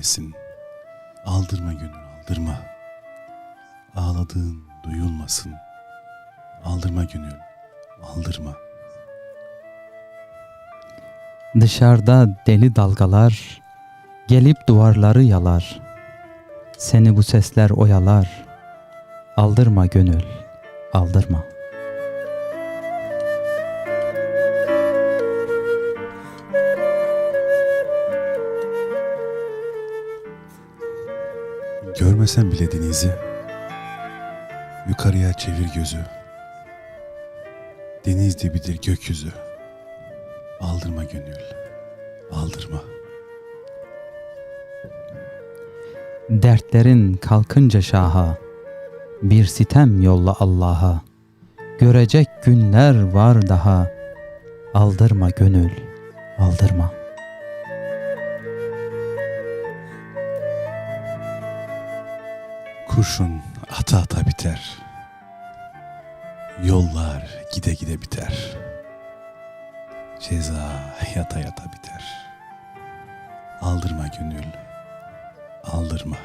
gelmesin. Aldırma gönül aldırma. Ağladığın duyulmasın. Aldırma gönül aldırma. Dışarıda deli dalgalar gelip duvarları yalar. Seni bu sesler oyalar. Aldırma gönül, aldırma. Görmesen bile denizi Yukarıya çevir gözü Deniz dibidir gökyüzü Aldırma gönül Aldırma Dertlerin kalkınca şaha, bir sitem yolla Allah'a. Görecek günler var daha. Aldırma gönül, Kurşun ata ata biter. Yollar gide gide biter. Ceza yata yata biter. Aldırma gönül Aldırma